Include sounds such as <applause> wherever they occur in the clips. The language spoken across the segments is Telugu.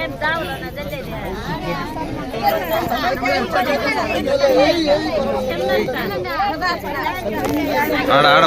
ఏం దావులో నదలేదు ఆడ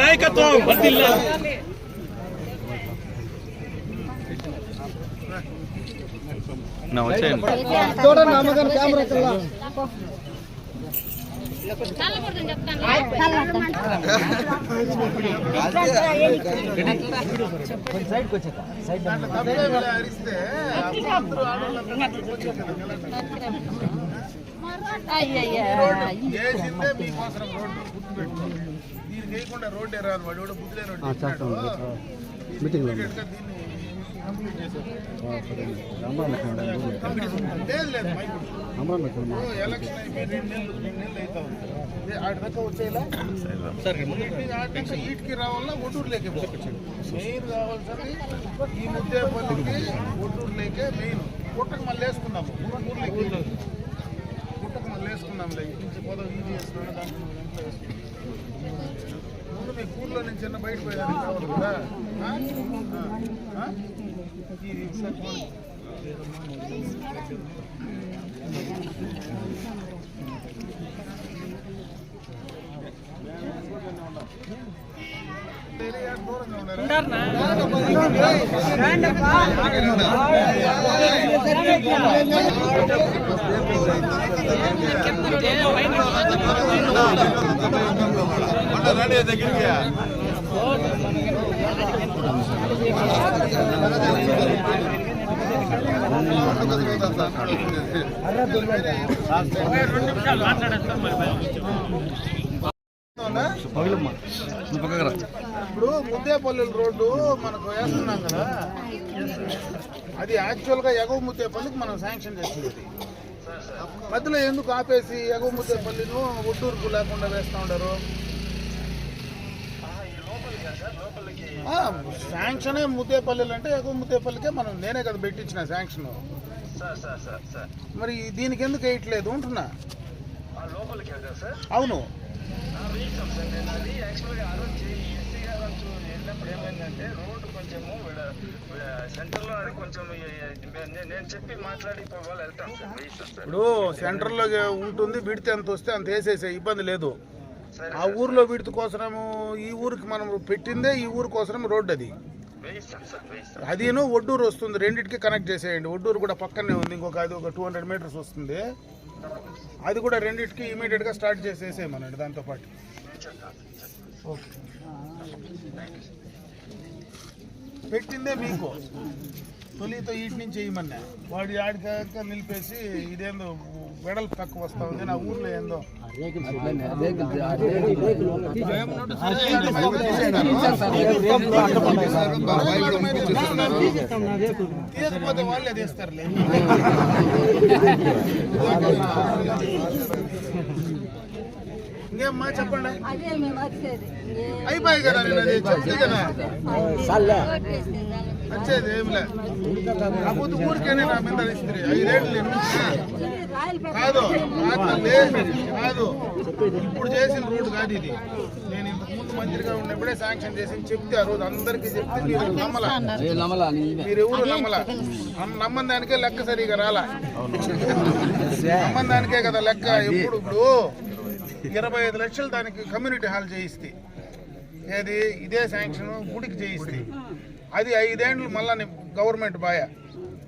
నాయకత్వం నా వచ్చేయండి. దీనికి వేయకుండా మీటింగ్లో ఇమ్మీడియట్గా దీన్ని కంప్లీట్ చేసేది. లేదు లేదు మైక్ ఉంది. అమరాన్ ఇక్కడ ఓ, ఎలక్షన్ అయిపోయి రెండు నెలలు రెండు నెలలు అవుతా ఉంది. ఏ, ఆడి దాకా వచ్చేలా? ఈటికి ఆడి దాకా ఈటికి రావాలా ఒడ్డూరులోకి మెయిన్ కావాల్సింది ఈ ముద్దేపల్లికి ఒడ్డూరులోకే మెయిన్. పుట్టకు మళ్ళీ వేసుకుందాము. ఊర్లోకి పుట్టకు మళ్ళీ పోదాం ఇది వేసుకున్నాను దాంట్లో వేసుకున్నాం ముందు మీ ఊర్లో నేను చిన్న బయట పోయేదానికి కావాలి కదా? ఇది ఒకసారి దూరంగా ఉన్నారు ఇప్పుడు ముద్దేపల్లి రోడ్డు మనకు వేస్తున్నాం కదా. అది యాక్చువల్గా ఎగవ ముద్దేపల్లికి మనం శాంక్షన్ చేసింది మధ్యలో ఎందుకు ఆపేసి ఎగవ ముద్దేపల్లిను ఒడ్డూరుకు లేకుండా వేస్తూ ఉండరు? శాంక్షనే ముద్దేపల్లిలు అంటే ఎగవ ముద్దేపల్లికే మనం నేనే కదా పెట్టించిన శాంక్షన్. మరి దీనికి ఎందుకు వేయట్లేదు ఉంటున్నా అవును. ఏమైందంటే రోడ్డు కొంచెము సెంటర్లో అది కొంచెం నేను చెప్పి మాట్లాడి వాళ్ళు వెళ్తాం సార్ ఇప్పుడు సెంటర్లో ఉంటుంది విడితే ఎంత వస్తే అంత వేసేసే ఇబ్బంది లేదు. ఆ ఊర్లో విడత కోసము ఈ ఊరికి మనం పెట్టిందే ఈ ఊరి కోసం రోడ్డు అది. అదిను ఒడ్డూరు వస్తుంది రెండింటికి కనెక్ట్ చేసేయండి. ఒడ్డూరు కూడా పక్కనే ఉంది ఇంకొక అది ఒక టూ హండ్రెడ్ మీటర్స్ వస్తుంది. అది కూడా రెండింటికి ఇమీడియట్గా స్టార్ట్ చేసేసేయమనండి దాంతో పాటు ఓకే. పెట్టిందే మీకు. తొలితో వీటి నుంచి వాడి ఆడికాక నిలిపేసి ఇదేందో వెడల్పు తక్కువ వస్తా ఉంది. నా ఊర్లో ఏందో. తీయకపోతే వాళ్ళే తీస్తారులే. ఇంకేమ్మా చెప్పండి. అదే మేము వచ్చేది. అయిపోయాయి కదా నేను అది చెప్తే కదా. వచ్చేది ఏంలే కాకపోతే ఊరికేనే నా మీద ఇస్త్రీ. ఐదేళ్ళు నేను కాదు కాదు కాదు. ఇప్పుడు చేసిన రోడ్డు కాదు ఇది. నేను ఇంతకు ముందు మంత్రిగా ఉన్నప్పుడే శాంక్షన్ చేసి చెప్తే ఆ రోజు అందరికీ చెప్తే మీరు నమ్మలా? మీరు ఎవరు నమ్మలా? నమ్మ- నమ్మని దానికే లెక్క సరిగా రాలా. నమ్మని దానికే కదా లెక్క ఎప్పుడు ఇప్పుడు? ఇరవై ఐదు లక్షలు దానికి కమ్యూనిటీ హాల్ చేయిస్తే. ఏది? ఇదే శాంక్షన్ గుడికి చేయిస్తే. అది ఐదేండ్లు మళ్ళీ గవర్నమెంట్ బాయ.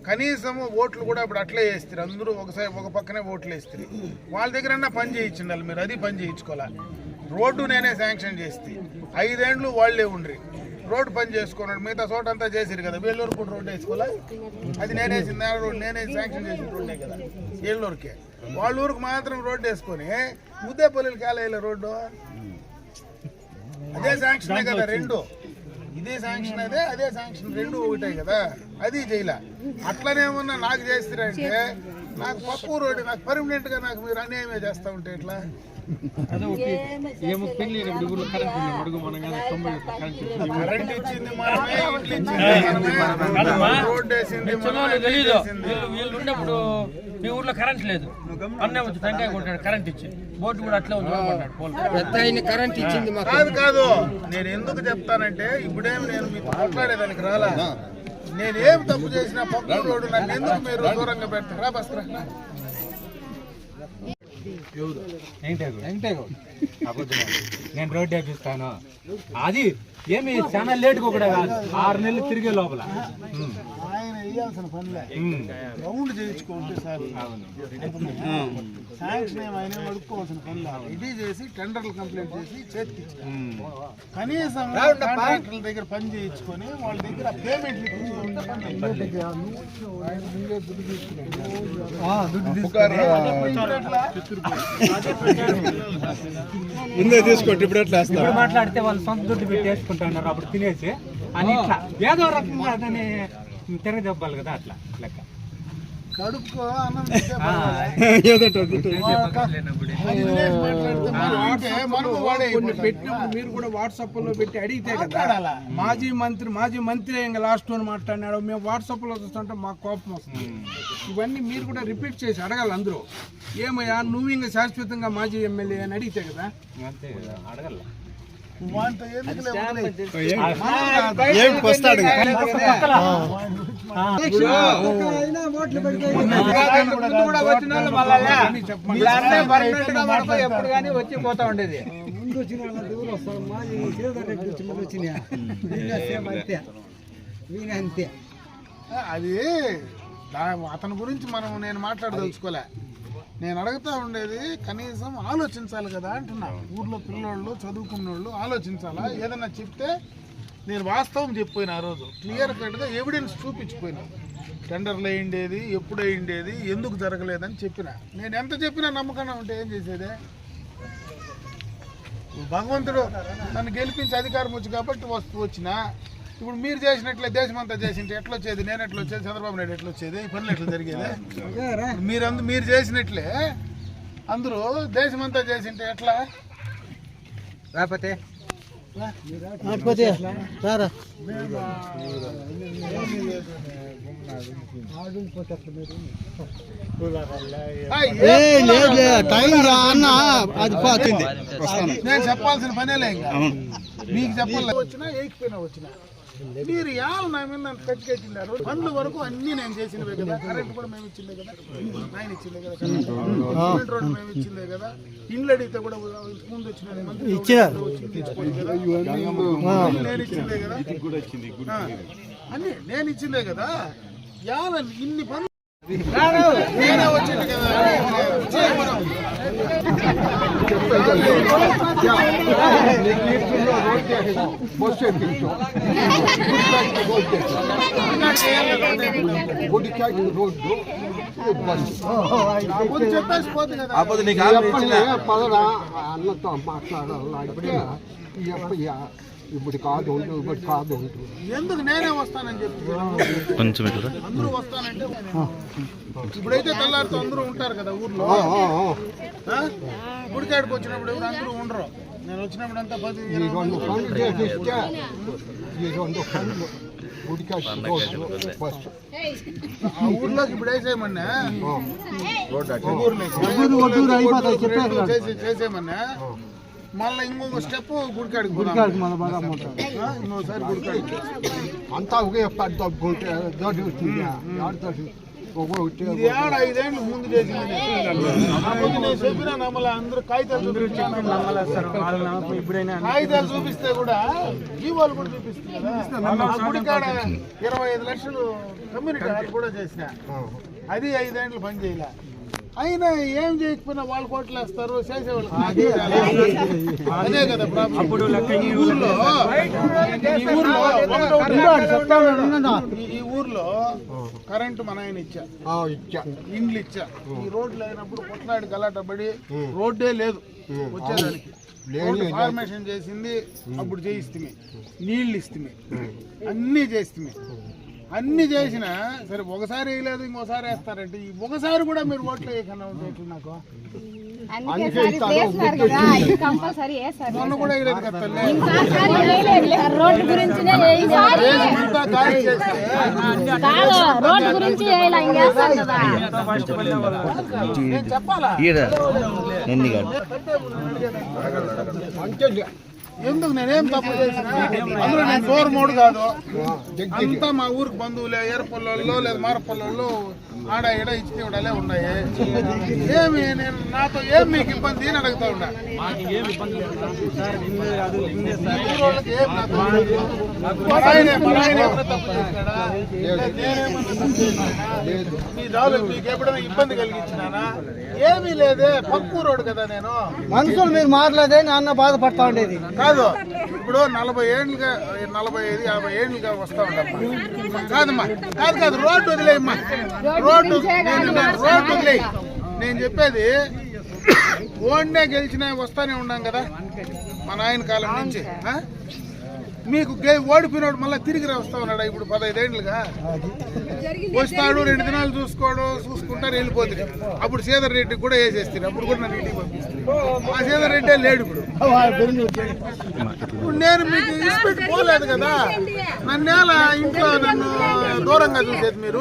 కనీసం ఓట్లు కూడా ఇప్పుడు అట్లే వేస్తారు. అందరూ ఒకసారి ఒక పక్కనే ఓట్లు వేస్తారు. వాళ్ళ దగ్గర పని చేయించండి మీరు. అది పని చేయించుకోవాలి. రోడ్డు నేనే శాంక్షన్ చేస్తే. ఐదేండ్లు వాళ్ళే ఉండ్రి. రోడ్డు పని చేసుకున్నాడు మిగతా చోట అంతా చేసిరు కదా. వేలూరుకు రోడ్డు వేసుకోలే అది నేనేసింది రోడ్డు నేనే శాంక్షన్ చేసిన రోడ్డే కదా. ఏళ్ళూరుకే. వాళ్ళ ఊరికి మాత్రం రోడ్డు వేసుకొని ముద్దేపల్లికి కాలేయాలి రోడ్డు. అదే శాంక్షన్ కదా రెండు. ఇదే శాంక్షన్ అదే అదే శాంక్షన్ రెండు ఒకటే కదా. అది చేయలే అట్లనే ఉన్నా నాకు చేస్తారంటే నాకు పప్పు రోడ్డు నాకు పర్మనెంట్గా నాకు మీరు అన్యాయమే చేస్తా ఉంటే ఎట్లా? కరెంట్ ఇచ్చింది మనమే ఇల్లు ఇచ్చింది మనమే. రోడ్డు వేసింది మనమే మీ ఊర్లో కరెంట్ లేదు. అన్నే వచ్చి టెంకాయ కొట్టాడు కరెంట్ ఇచ్చి. బోర్డు కూడా అట్లే ఉంది కొట్టాడు పోల్ కాదు కాదు. నేను ఎందుకు చెప్తానంటే ఇప్పుడేమి నేను మీతో మాట్లాడేదానికి రాలా. నేనేం తప్పు చేసినా పప్పు రోడ్డు నన్ను ఎందుకు మీరు దూరంగా పెడతారా బస్రా నేను రోడ్డు వేపిస్తాను అది ఏమి? చాలా లేట్ కూడా కాదు. ఆరు నెలలు తిరిగే లోపల. ఆయన వేయాల్సిన పనిలే. రౌండ్ చేయించుకుంటే సార్ శాంక్షన్ అడుక్కోవాల్సిన పనిలే. ఇది చేసి టెండర్లు కంప్లీట్ చేసి చేతికి. కనీసం కాంట్రాక్టర్ల దగ్గర పని చేయించుకొని వాళ్ళ దగ్గర పేమెంట్లు? ముందే తీసుకోండి ఇప్పుడు ఎట్లా మాట్లాడితే వాళ్ళు సొంత దుడ్డు పెట్టి వేసుకుంటున్నారు అప్పుడు తినేసి. అని ఇట్లా ఏదో రకంగా అదని తిరగదెబ్బాలి కదా అట్లా లెక్క. <laughs> మీరు కూడా వాట్సాప్లో పెట్టి అడిగితే కదా? మాజీ మంత్రి మాజీ మంత్రి ఇంకా లాస్ట్ అని మాట్లాడినాడు. మేము వాట్సాప్లో చూస్తుంటే మాకు కోపం వస్తుంది. ఇవన్నీ మీరు కూడా రిపీట్ చేసి అడగాలి అందరూ. ఏమయ్యా నువ్వు ఇంకా శాశ్వతంగా మాజీ ఎమ్మెల్యే అని అడిగితే కదా. అంతే కదా అడగల. ఏం వస్తాడు ముందు కూడా వచ్చిన వాళ్ళు మళ్ళా ఇలానే వచ్చిన కానీ వచ్చి పోతా ఉండేది అది అతని గురించి మనం నేను మాట్లాడదలుచుకోలే. నేను అడుగుతా ఉండేది కనీసం ఆలోచించాలి కదా అంటున్నా. ఊర్లో పిల్లోళ్ళు చదువుకున్నోళ్ళు ఆలోచించాలా? ఏదైనా చెప్తే నేను వాస్తవం చెప్పిపోయిన ఆ రోజు. క్లియర్ కట్గా ఎవిడెన్స్ చూపించిపోయినా. టెండర్లు అయ్యిండేది ఎప్పుడు అయ్యిండేది ఎందుకు జరగలేదని చెప్పిన. నేను ఎంత చెప్పినా నమ్మకం ఉంటే ఏం చేసేదే? భగవంతుడు నన్ను గెలిపించి అధికారం వచ్చి కాబట్టి వస్తూ వచ్చిన. ఇప్పుడు మీరు చేసినట్లే దేశమంతా చేసింటే ఎట్లా వచ్చేది నేను ఎట్లా వచ్చేది చంద్రబాబు నాయుడు ఎట్లా వచ్చేది ఈ పనులు ఎట్లా జరిగేది? ఇప్పుడు మీరు అందు మీరు చేసినట్లే అందరూ దేశమంతా చేసింటే ఎట్లా? లేకపోతే ఆ, ఏ నేను చెప్పాల్సిన పనేలే ఇంకా. మీకు చెప్పాలి వచ్చినా ఏకిపోయినా వచ్చినా. మీరు యాలు నా మీద నన్ను ఖర్చు కట్టినారు పనుల వరకు అన్ని నేను చేసినవే కదా. కరెంట్ కూడా మేము ఇచ్చిందే కదా. ఆయన ఇచ్చిందే కదా. సిమెంట్ రోడ్డు మేము ఇచ్చిందే కదా. ఇండ్లు అడిగితే కూడా ముందు వచ్చిన నేను ఇచ్చిందే కదా అన్ని నేను ఇచ్చిందే కదా. యాల ఇన్ని పనులు నేనే వచ్చింది కదా చేయమను. ముందు చెప్పేసి పోతుంది కదా ఆపద అన్నతో ఇప్పుడు కాదు ఉండు ఇప్పుడు కాదు ఉండు. ఎందుకు నేనే వస్తానని చెప్తున్నాను కొంచెం ఇట్లా అందరూ వస్తానంటే ఇప్పుడైతే తెల్లారితో అందరూ ఉంటారు కదా ఊర్లో. ఆ? గుడికాడికి వచ్చినప్పుడు ఎవరు అందరూ ఉండరు. నేను వచ్చినప్పుడు అంతా పది ఊర్లోకి ఇప్పుడు వేసేయమన్నా? చేసే చేసేయమన్నా? మళ్ళీ ఇంకొక స్టెప్ గుడికాడికి గుడికాడికి ఇంకోసారి గుడికాడికి. అంతా ఒకే వచ్చింది. ఇది ఏడ ఐదేళ్ళు ముందు చేసింది అప్పుడు నేను చెప్పినా నమ్మల అందరూ కాగితాలు కాగితాలు చూపిస్తే కూడా జీవాలు కూడా చూపిస్తుంది కదా. ఆ గుడి కాడ ఇరవై ఐదు లక్షలు కమ్యూనిటీ కూడా చేసిన అది ఐదేండ్లు పని చేయలే. అయినా ఏం చేయకపోయినా వాళ్ళు కోట్లు వేస్తారు చేసేవాళ్ళు అదే కదా. ఈ ఊర్లో ఈ ఊర్లో ఒకటొకటి ఈ- ఈ ఊర్లో కరెంటు మన ఆయన ఇచ్చా. ఇచ్చా. ఇండ్లు ఇచ్చా. ఈ రోడ్లు అయినప్పుడు కొట్లాడి గలాట పడి రోడ్డే లేదు వచ్చేదానికి. ఫార్మేషన్ చేసింది అప్పుడు చేయిస్తుంది నీళ్ళు ఇస్తుంది అన్నీ చేస్తుంది అన్ని చేసినా సరే ఒకసారి వేయలేదు ఇంకోసారి వేస్తారంటే ఈ ఒకసారి కూడా మీరు ఓట్లు వేయకుండా ఉంటే నాకు? మొన్న <laughs> కూడా వేయలేదు కదా చెప్పాలా? ఎందుకు? నేనేం తప్పు చేసిన? అందులో నేను దూరమోడు కాదు. అంతా మా ఊరికి బంధువులే ఏరపల్లెల్లో లేదా మారపల్లెల్లో ఆడ ఇడ ఇచ్చిన ఉన్నాయి. ఏమి నేను నాతో ఏం మీకు ఇబ్బంది అని అడుగుతా ఉన్నా. మీ దావులు మీకు ఎప్పుడైనా ఇబ్బంది కలిగించినానా? ఏమీ లేదే పక్కూరోడు కదా నేను. మనుషులు మీరు మాట్లాడే నాన్న బాధపడతా ఉండేది. కాదు. ఇప్పుడు నలభై ఏళ్ళుగా నలభై ఐదు యాభై ఏళ్ళుగా వస్తా ఉండమ్మా కాదమ్మా కాదు కాదు రోడ్డు వదిలేయమ్మా. రోడ్డు రోడ్డు వదిలేయి. నేను చెప్పేది ఓన్నే గెలిచినా వస్తానే ఉన్నాం కదా మా నాయన కాలం నుంచి. మీకు గే ఓడిపోయినాడు మళ్ళీ తిరిగి రా వస్తా ఉన్నాడా ఇప్పుడు పదహైదేండ్లుగా? వస్తాడు రెండు దినాలు చూసుకోడు చూసుకుంటారు వెళ్ళిపోతుంది. అప్పుడు సీదర్ రెడ్డికి కూడా వేసేస్తారు అప్పుడు కూడా నన్ను ఇంటికి పంపిస్తారు. ఆ సీదర్ రెడ్డే లేడు ఇప్పుడు. ఇప్పుడు నేను మీకు ఇన్స్పెక్ట్ పోలేదు కదా. నన్నేల ఇంట్లో నన్ను దూరంగా చూసేది మీరు?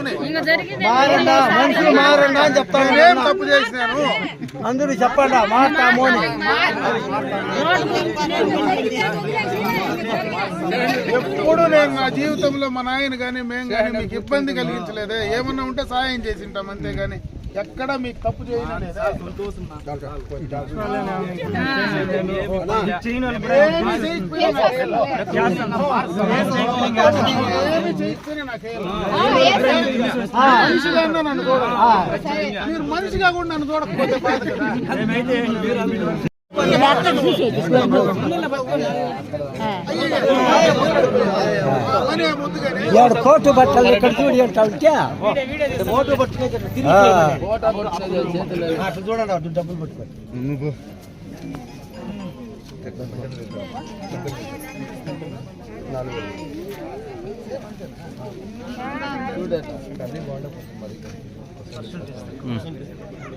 మారండా మనుషులు మారండా అని చెప్తా నేనేం తప్పు చేసినాను? అందరూ చెప్పండి మాట్లాడము ఎప్పుడు నేను నా జీవితంలో మా నాయన కానీ మేము కానీ మీకు ఇబ్బంది కలిగించలేదే. ఏమన్నా ఉంటే సహాయం చేసి ఉంటాం అంతే కానీ ఎక్కడ మీకు తప్పు మనిషిగా కూడా నన్ను చూడకపోతే బాధ కదా మనీ ముద్దుగానే ఏడు కోటు బట్టలు ఇక్కడ చూడి అంటా ఉంటే కోటు పట్టుకునే అట్లా చూడండి అటు డబ్బులు పట్టుకోండి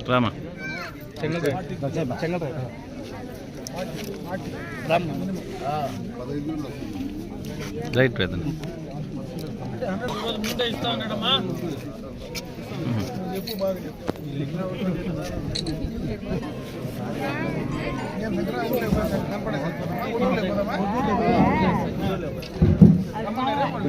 రామా రైట్ పెద్ద ముందే ఇస్తా ఉన్నాడమ్మా నేను దగ్గర ఊర్లో